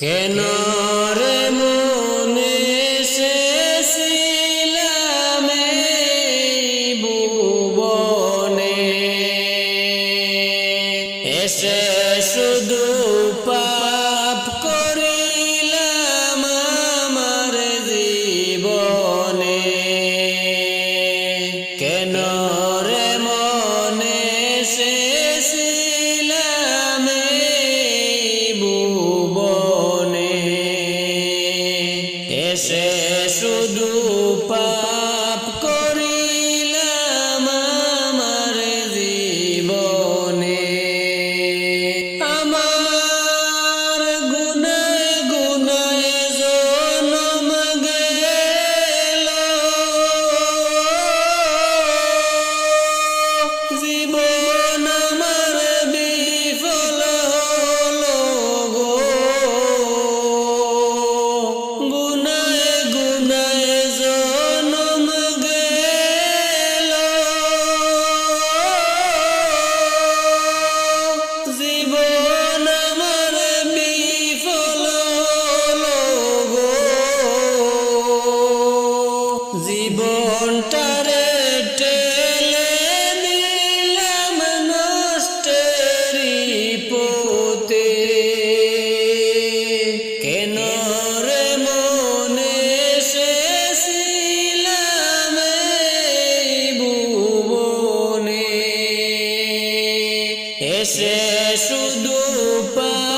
কেন রে মনে শেষিলামে ভুবনে? এসে শুধু পা জীবনটারে টেলে নিলাম নষ্টেরি পোতে কেন রে মনে শেষিলাম ভুবনে? এসে শুধু পা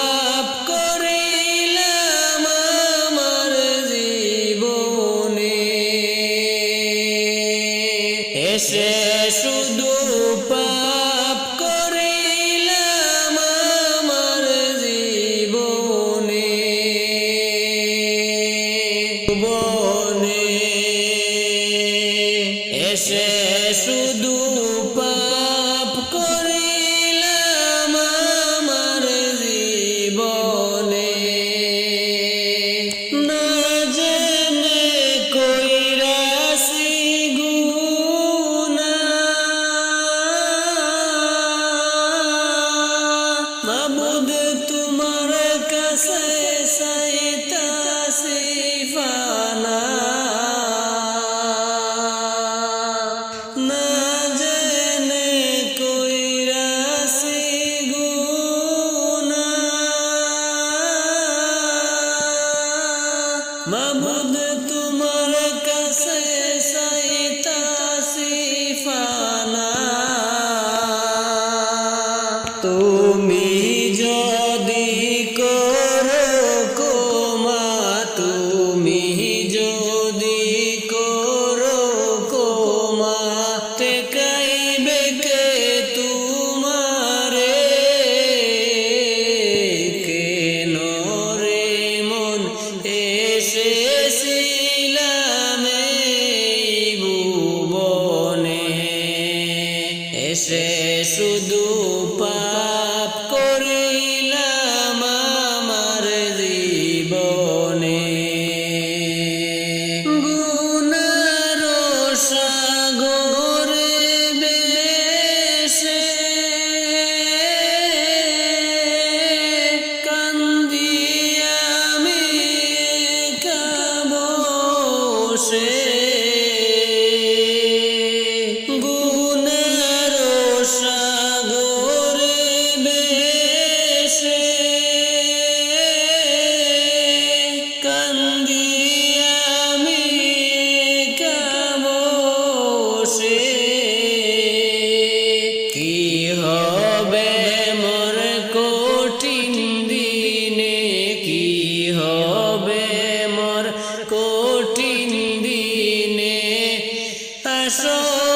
দেশে শুধু মাবুদ তোমার কাছে সাইতাসি ফানা তুমি সে শুধু পা হবে মোর কঠিন দিনে কি হবে মোর কঠিন দিনে? আসো